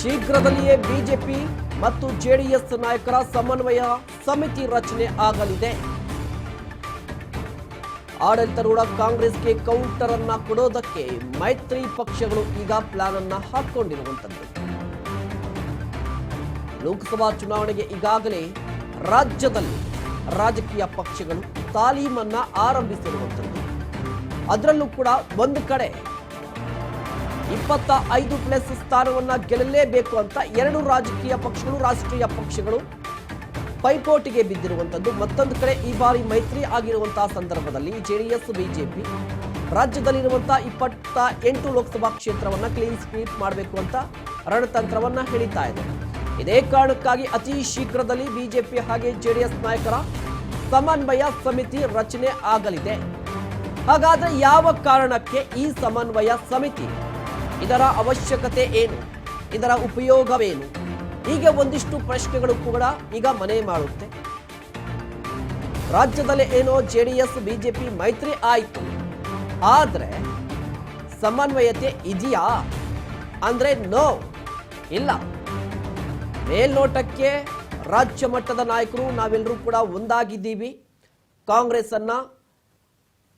ಶೀಘ್ರದಲ್ಲಿಯೇ ಬಿಜೆಪಿ ಮತ್ತು ಜೆಡಿಎಸ್ ನಾಯಕರ ಸಮನ್ವಯ ಸಮಿತಿ ರಚನೆ ಆಗಲಿದೆ. ಆಡಳಿತಾರೂಢ ಕಾಂಗ್ರೆಸ್ಗೆ ಕೌಂಟರ್ ಅನ್ನ ಕೊಡೋದಕ್ಕೆ ಮೈತ್ರಿ ಪಕ್ಷಗಳು ಈಗ ಪ್ಲಾನ್ ಅನ್ನ ಹಾಕೊಂಡಿರುವಂತದ್ದು ಲೋಕಸಭಾ ಚುನಾವಣೆಗೆ ಈಗಾಗಲೇ ರಾಜ್ಯದಲ್ಲಿ ರಾಜಕೀಯ ಪಕ್ಷಗಳು ತಾಲೀಮನ್ನ ಆರಂಭಿಸಿರುವಂಥದ್ದು. ಅದರಲ್ಲೂ ಕೂಡ ಒಂದು ಕಡೆ ಇಪ್ಪತ್ತ ಐದು ಪ್ಲಸ್ ಸ್ಥಾನವನ್ನು ಗೆಲ್ಲಲೇಬೇಕು ಅಂತ ಎರಡು ರಾಜಕೀಯ ಪಕ್ಷಗಳು, ರಾಷ್ಟ್ರೀಯ ಪಕ್ಷಗಳು ಪೈಪೋಟಿಗೆ ಬಿದ್ದಿರುವಂಥದ್ದು ಮತ್ತೊಂದು ಕಡೆ ಈ ಬಾರಿ ಮೈತ್ರಿ ಆಗಿರುವಂತಹ ಸಂದರ್ಭದಲ್ಲಿ ಜೆಡಿಎಸ್, ಬಿಜೆಪಿ ರಾಜ್ಯದಲ್ಲಿರುವಂತಹ ಇಪ್ಪತ್ತ ಎಂಟು ಲೋಕಸಭಾ ಕ್ಷೇತ್ರವನ್ನ ಕ್ಲೀನ್ ಸ್ವೀಪ್ ಮಾಡಬೇಕು ಅಂತ ರಣತಂತ್ರವನ್ನು ಹೇಳಿತಾ ಇದೆ. ಇದೇ ಕಾರಣಕ್ಕಾಗಿ ಅತಿ ಶೀಘ್ರದಲ್ಲಿ ಬಿಜೆಪಿ ಹಾಗೆ ಜೆಡಿಎಸ್ ನಾಯಕರ ಸಮನ್ವಯ ಸಮಿತಿ ರಚನೆ ಆಗಲಿದೆ. ಹಾಗಾದ್ರೆ ಯಾವ ಕಾರಣಕ್ಕೆ ಈ ಸಮನ್ವಯ ಸಮಿತಿ ಇದರ ಅವಶ್ಯಕತೆ ಏನು? ಇದರ ಉಪಯೋಗವೇನು? ಹೀಗೆ ಒಂದಿಷ್ಟು ಪ್ರಶ್ನೆಗಳು ಕೂಡ ಈಗ ಮನೆ ಮಾಡುತ್ತೆ ರಾಜ್ಯದಲ್ಲಿ ಏನೋ ಜೆ ಡಿ ಎಸ್ ಬಿಜೆಪಿ ಮೈತ್ರಿ ಆಯಿತು. ಆದರೆ ಸಮನ್ವಯತೆ ಇದೆಯಾ? ಅಂದರೆ ನೋ. ಇಲ್ಲ. ಮೇಲ್ನೋಟಕ್ಕೆ ರಾಜ್ಯ ಮಟ್ಟದ ನಾಯಕರು ನಾವೆಲ್ಲರೂ ಕೂಡ ಒಂದಾಗಿದ್ದೀವಿ. ಕಾಂಗ್ರೆಸ್ ಅನ್ನ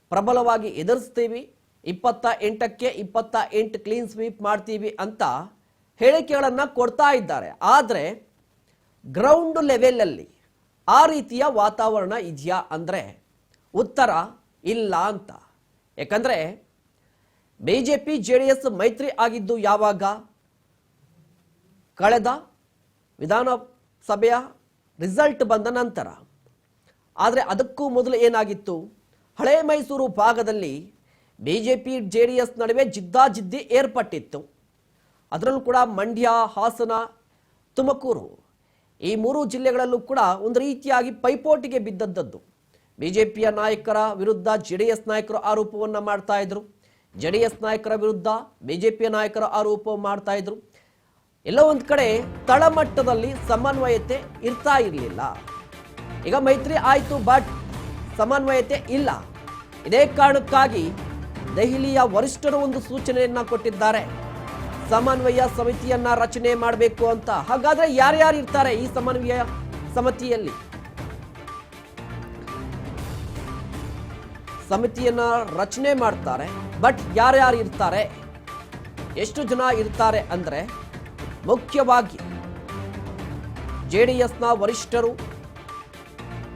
ಪ್ರಬಲವಾಗಿ ಎದುರಿಸ್ತೀವಿ. ಇಪ್ಪತ್ತ ಎಂಟಕ್ಕೆ ಇಪ್ಪತ್ತ ಎಂಟು ಕ್ಲೀನ್ ಸ್ವೀಪ್ ಮಾಡ್ತೀವಿ ಅಂತ ಹೇಳಿಕೆಗಳನ್ನು ಕೊಡ್ತಾ ಇದ್ದಾರೆ. ಆದರೆ ಗ್ರೌಂಡ್ ಲೆವೆಲಲ್ಲಿ ಆ ರೀತಿಯ ವಾತಾವರಣ ಇದೆಯಾ ಅಂದರೆ ಉತ್ತರ ಇಲ್ಲ ಅಂತ. ಯಾಕಂದರೆ B J P J D S ಮೈತ್ರಿ ಆಗಿದ್ದು ಯಾವಾಗ? ಕಳೆದ ವಿಧಾನಸಭೆಯ ರಿಸಲ್ಟ್ ಬಂದ ನಂತರ. ಆದರೆ ಅದಕ್ಕೂ ಮೊದಲು ಏನಾಗಿತ್ತು? ಹಳೆ ಮೈಸೂರು ಭಾಗದಲ್ಲಿ ಬಿ ಜೆ ಡಿ ಎಸ್ ನಡುವೆ ಜಿದ್ದಾಜಿದ್ದಿ ಏರ್ಪಟ್ಟಿತ್ತು. ಅದರಲ್ಲೂ ಕೂಡ ಮಂಡ್ಯ, ಹಾಸನ, ತುಮಕೂರು ಈ ಮೂರು ಜಿಲ್ಲೆಗಳಲ್ಲೂ ಕೂಡ ಒಂದು ರೀತಿಯಾಗಿ ಪೈಪೋಟಿಗೆ ಬಿದ್ದದ್ದದ್ದು. ಬಿ ಜೆ ಪಿಯ ನಾಯಕರ ವಿರುದ್ಧ ಜೆ ಡಿ ಎಸ್ ನಾಯಕರು ಆರೋಪವನ್ನು ಮಾಡ್ತಾ ಇದ್ರು. ಜೆ ಡಿ ಎಸ್ ನಾಯಕರ ವಿರುದ್ಧ ಬಿ ಜೆ ಪಿಯ ನಾಯಕರ ಆರೋಪ ಮಾಡ್ತಾ ಇದ್ರು. ಎಲ್ಲೋ ಒಂದು ಕಡೆ ತಳಮಟ್ಟದಲ್ಲಿ ಸಮನ್ವಯತೆ ಇರ್ತಾ ಇರಲಿಲ್ಲ. ಈಗ ಮೈತ್ರಿ ಆಯಿತು, ಬಟ್ ಸಮನ್ವಯತೆ ಇಲ್ಲ. ಇದೇ ಕಾರಣಕ್ಕಾಗಿ ದೆಹಲಿಯ ವರಿಷ್ಠರು ಒಂದು ಸೂಚನೆಯನ್ನ ಕೊಟ್ಟಿದ್ದಾರೆ. ಸಮನ್ವಯ ಸಮಿತಿಯನ್ನ ರಚನೆ ಮಾಡಬೇಕು ಅಂತ. ಹಾಗಾದ್ರೆ ಯಾರ್ಯಾರು ಇರ್ತಾರೆ ಈ ಸಮನ್ವಯ ಸಮಿತಿಯಲ್ಲಿ? ಸಮಿತಿಯನ್ನ ರಚನೆ ಮಾಡ್ತಾರೆ, ಬಟ್ ಯಾರ್ಯಾರು ಇರ್ತಾರೆ? ಎಷ್ಟು ಜನ ಇರ್ತಾರೆ ಅಂದ್ರೆ ಮುಖ್ಯವಾಗಿ ಜೆ ಡಿ ವರಿಷ್ಠರು,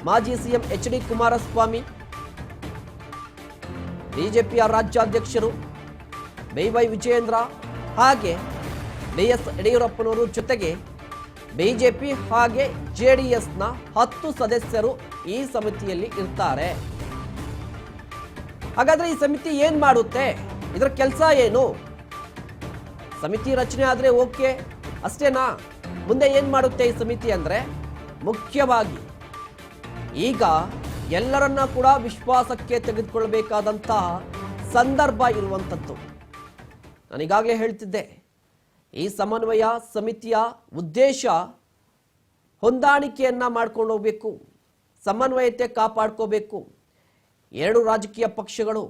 ಮಾಜಿ ಸಿಎಂ ಎಚ್ ಡಿ ಕುಮಾರಸ್ವಾಮಿ ಬಿಜೆಪಿಯ ರಾಜ್ಯಾಧ್ಯಕ್ಷರು ಬೈ ವೈ ವಿಜಯೇಂದ್ರ ಹಾಗೆ ಬಿ ಎಸ್ ಯಡಿಯೂರಪ್ಪನವರು ಜೊತೆಗೆ ಬಿಜೆಪಿ ಹಾಗೆ ಜೆ ಡಿ ಎಸ್ನ ಹತ್ತು ಸದಸ್ಯರು ಈ ಸಮಿತಿಯಲ್ಲಿ ಇರ್ತಾರೆ. ಹಾಗಾದ್ರೆ ಈ ಸಮಿತಿ ಏನು ಮಾಡುತ್ತೆ? ಇದರ ಕೆಲಸ ಏನು? ಸಮಿತಿ ರಚನೆ ಆದರೆ ಓಕೆ, ಅಷ್ಟೇನಾ? ಮುಂದೆ ಏನು ಮಾಡುತ್ತೆ ಈ ಸಮಿತಿ ಅಂದರೆ ಮುಖ್ಯವಾಗಿ ಈಗ ಎಲ್ಲರನ್ನ ಕೂಡ ವಿಶ್ವಾಸಕ್ಕೆ ತೆಗೆದುಕೊಳ್ಳಬೇಕಾದಂತಹ ಸಂದರ್ಭ ಇರುವಂಥದ್ದು. ನಾನೀಗಾಗಲೇ ಹೇಳ್ತಿದ್ದೆ, ಈ ಸಮನ್ವಯ ಸಮಿತಿಯ ಉದ್ದೇಶ ಹೊಂದಾಣಿಕೆಯನ್ನು ಮಾಡ್ಕೊಂಡು ಹೋಗಬೇಕು, ಸಮನ್ವಯತೆ ಕಾಪಾಡ್ಕೋಬೇಕು. ಎರಡು ರಾಜಕೀಯ ಪಕ್ಷಗಳು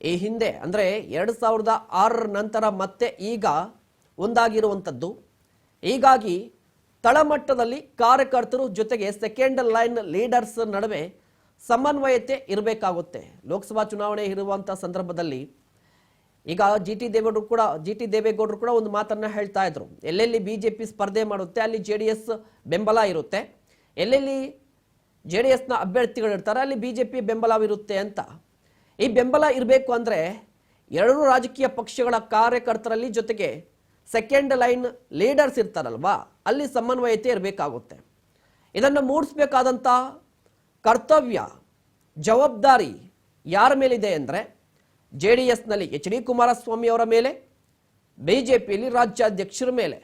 ಈ ಹಿಂದೆ, ಅಂದರೆ ಎರಡು ಸಾವಿರದ ಆರರ ನಂತರ ಮತ್ತೆ ಈಗ ಒಂದಾಗಿರುವಂಥದ್ದು. ಹೀಗಾಗಿ ತಳಮಟ್ಟದಲ್ಲಿ ಕಾರ್ಯಕರ್ತರು ಜೊತೆಗೆ ಸೆಕೆಂಡ್ ಲೈನ್ ಲೀಡರ್ಸ್ ನಡುವೆ ಸಮನ್ವಯತೆ ಇರಬೇಕಾಗುತ್ತೆ. ಲೋಕಸಭಾ ಚುನಾವಣೆ ಇರುವಂಥ ಸಂದರ್ಭದಲ್ಲಿ ಈಗ ಜಿ ಟಿ ದೇವೇಗೌಡರು ಕೂಡ, ಜಿ ಟಿ ದೇವೇಗೌಡರು ಕೂಡ ಒಂದು ಮಾತನ್ನ ಹೇಳ್ತಾ ಇದ್ರು. ಎಲ್ಲೆಲ್ಲಿ ಬಿ ಜೆ ಪಿ ಸ್ಪರ್ಧೆ ಮಾಡುತ್ತೆ, ಅಲ್ಲಿ ಜೆ ಡಿ ಎಸ್ ಬೆಂಬಲ ಇರುತ್ತೆ. ಎಲ್ಲೆಲ್ಲಿ ಜೆ ಡಿ ಎಸ್ನ ಅಭ್ಯರ್ಥಿಗಳು ಇರ್ತಾರೆ ಅಲ್ಲಿ ಬಿ ಜೆ ಪಿ ಬೆಂಬಲವಿರುತ್ತೆ ಅಂತ. ಈ ಬೆಂಬಲ ಇರಬೇಕು ಅಂದರೆ ಎರಡೂ ರಾಜಕೀಯ ಪಕ್ಷಗಳ ಕಾರ್ಯಕರ್ತರಲ್ಲಿ ಜೊತೆಗೆ ಸೆಕೆಂಡ್ ಲೈನ್ ಲೀಡರ್ಸ್ ಇರ್ತಾರಲ್ವಾ, ಅಲ್ಲಿ ಸಮನ್ವಯತೆ ಇರಬೇಕಾಗುತ್ತೆ. ಇದನ್ನು ಮೂಡಿಸ್ಬೇಕಾದಂಥ ಕರ್ತವ್ಯ, ಜವಾಬ್ದಾರಿ ಯಾರ ಮೇಲಿದೆ ಅಂದರೆ ಜೆ ಡಿ ಎಸ್ನಲ್ಲಿ ಎಚ್ ಡಿ ಕುಮಾರಸ್ವಾಮಿ ಅವರ ಮೇಲೆ, ಬಿ ಜೆ ಪಿಯಲ್ಲಿ ರಾಜ್ಯಾಧ್ಯಕ್ಷರ ಮೇಲೆ.